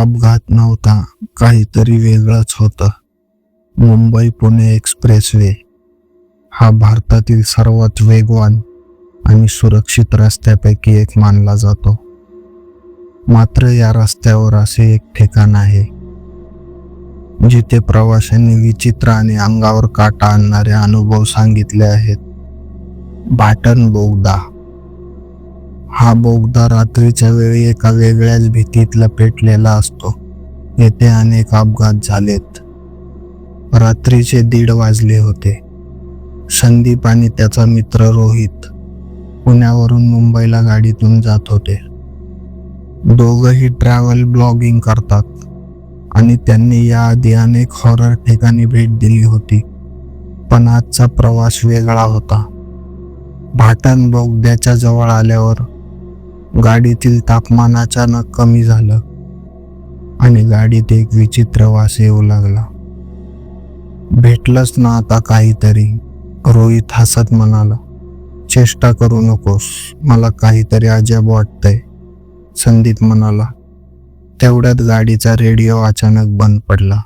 अपघात नव्हता. काहीतरी वेगळंच होतं. मुंबई पुणे एक्सप्रेसवे. हा भारतातील सर्वात वेगवान आणि सुरक्षित रस्त्यापैकी एक मानला जातो. मात्र या रस्त्यावर असे एक ठिकाण आहे. जिथे प्रवाशांनी विचित्र आणि अंगावर काटा आणणारे अनुभव सांगितले आहेत. बाटन बोगदा हा बोगदा रात्रीच्या वेळी एका वेगळ्याच भीतीत लपेटलेला असतो. येथे अनेक अपघात झालेत. रात्रीचे दीड वाजले होते. संदीप आणि त्याचा मित्र रोहित पुण्यावरून मुंबईला गाडीतून जात होते. दोघंही ट्रॅव्हल ब्लॉगिंग करतात आणि त्यांनी याआधी अनेक हॉरर ठिकाणी भेट दिली होती पण आजचा प्रवास वेगळा होता. भाटण बोगद्याच्या जवळ आल्यावर गाडीतील तापमान अचानक कमी झालं आणि गाडीत एक विचित्र वास येऊ लागला. भेटलंच ना आता काहीतरी रोहित हसत म्हणाला. चेष्टा करू नकोस मला काहीतरी अजब वाटतंय संदीप म्हणाला. तेवढ्यात गाडीचा रेडिओ अचानक बंद पडला.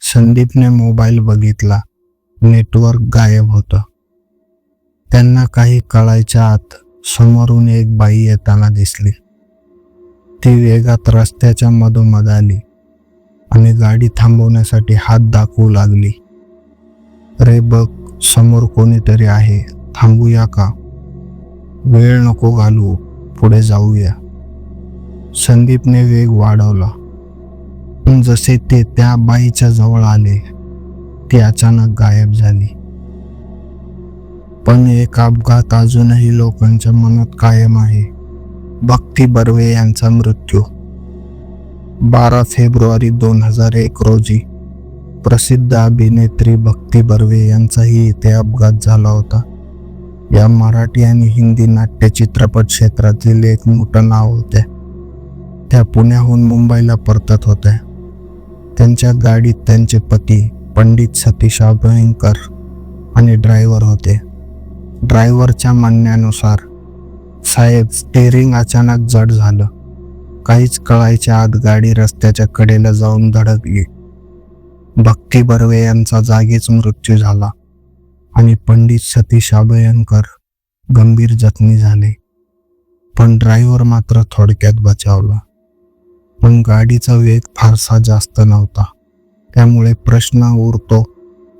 संदीपने मोबाईल बघितला. नेटवर्क गायब होतं. त्यांना काही कळायच्या आत समोरून एक बाई येताना दिसली. ती वेगात रस्त्याच्या मधोमध आली आणि गाडी थांबवण्यासाठी हात दाखवू लागली. रे बघ समोर कोणीतरी आहे. थांबूया का? वेळ नको घालू. पुढे जाऊया. संदीपने वेग वाढवला. पण जसे ते त्या बाईच्या जवळ आले ती अचानक गायब झाली. पण एक अपघात अजूनही लोकांच्या मनात कायम आहे. भक्ती बर्वे यांचा मृत्यू. बारा फेब्रुवारी दोन हजार एक रोजी प्रसिद्ध अभिनेत्री भक्ती बर्वे यांचाही इथे अपघात झाला होता. या मराठी आणि हिंदी नाट्य चित्रपट क्षेत्रातील एक मोठं नाव होत्या त्या पुण्याहून मुंबईला परतत होत्या. त्यांच्या गाडीत त्यांचे पती पंडित सतीश अभयंकर आणि ड्रायव्हर होते. ड्रायव्हरच्या म्हणण्यानुसार साहेब स्टेअरिंग अचानक जड झालं. काहीच कळायच्या आत गाडी रस्त्याच्या कडेला जाऊन धडकली. भक्ती बर्वे यांचा जागीच मृत्यू झाला आणि पंडित सतीश अभयंकर गंभीर जखमी झाले. पण ड्रायव्हर मात्र थोडक्यात बचावला. पण गाडीचा वेग फारसा जास्त नव्हता. त्यामुळे प्रश्न उरतो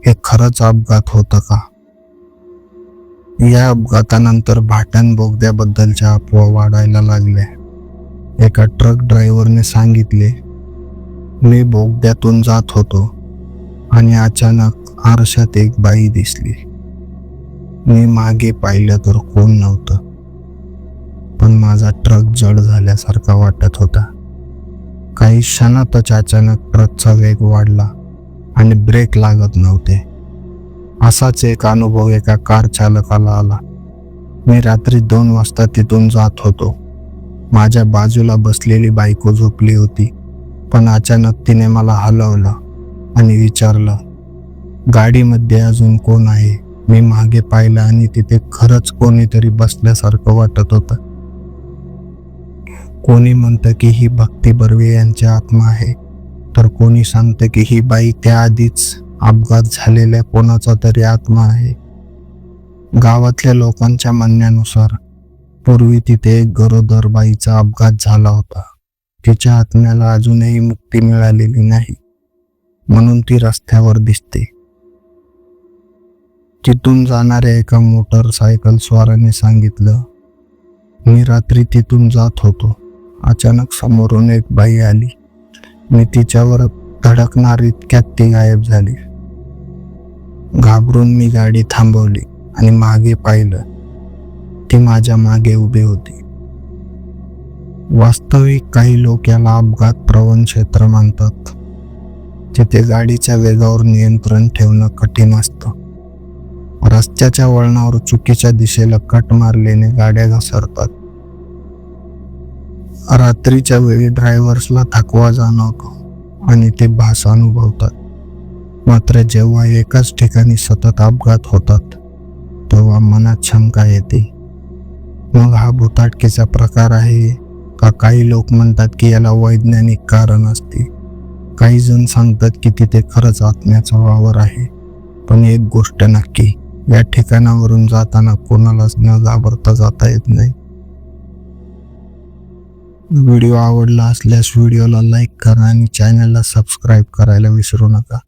हे खरंच अपघात होतं का? या अपघातानंतर भाटण बोगद्याबद्दलच्या अफवा वाढायला लागल्या. एका ट्रक ड्रायव्हरने सांगितले मी बोगद्यातून जात होतो आणि अचानक आरशात एक बाई दिसली. मी मागे पाहिलं तर कोण नव्हतं. पण माझा ट्रक जड झाल्यासारखा वाटत होता. काही क्षणातच अचानक ट्रकचा वेग वाढला आणि ब्रेक लागत नव्हते. असाच एक अनुभव एका कार चालकाला आला. मी रात्री दोन वाजता तिथून जात होतो. माझ्या बाजूला बसलेली बायको झोपली होती पण अचानक तिने मला हलवलं आणि विचारलं गाडीमध्ये अजून कोण आहे? मी मागे पाहिलं आणि तिथे खरंच कोणीतरी बसल्यासारखं वाटत होतं. कोणी म्हणतं की ही भक्ती बर्वे यांची आत्मा आहे तर कोणी सांगतं की ही बाई त्याआधीच अपघात झालेल्या कोणाचा तरी आत्मा आहे. गावातल्या लोकांच्या म्हणण्यानुसार पूर्वी तिथे एक गरोदर बाईचा अपघात झाला होता. तिच्या आत्म्याला अजूनही मुक्ती मिळालेली नाही म्हणून ती रस्त्यावर दिसते. तिथून जाणाऱ्या एका मोटरसायकल स्वाराने सांगितलं मी रात्री तिथून जात होतो. अचानक समोरून एक बाई आली. मी तिच्यावर धडकणार इतक्यात ती गायब झाली. घाबरून मी गाडी थांबवली आणि मागे पाहिलं. ती माझ्या मागे उभी होती. वास्तविक काही लोक याला अपघात प्रवण क्षेत्र मानतात. तिथे गाडीच्या वेगावर नियंत्रण ठेवणं कठीण असतं. रस्त्याच्या वळणावर चुकीच्या दिशेला कट मारल्याने गाड्या घसरतात. रात्रीच्या वेळी ड्रायव्हर्सला थकवा जाणवतो आणि ते भास अनुभवतात. मात्र जेव्हा एकाच ठिकाणी सतत अपघात होतात तेव्हा मनात शंका येते. मग हा भूताटकीचा प्रकार आहे का? काही लोक म्हणतात की याला वैज्ञानिक कारण असते. काही जण सांगतात की तिथे खरंच आत्म्याचा वावर आहे. पण एक गोष्ट नक्की या ठिकाणावरून जाताना कोणालाच न घाबरता जाता येत नाही. व्हिडिओ आवडला असल्यास व्हिडिओला लाईक करा आणि चॅनलला सबस्क्राईब करायला विसरू नका.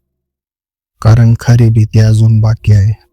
कारण खरी भीती अजून बाकी आहे.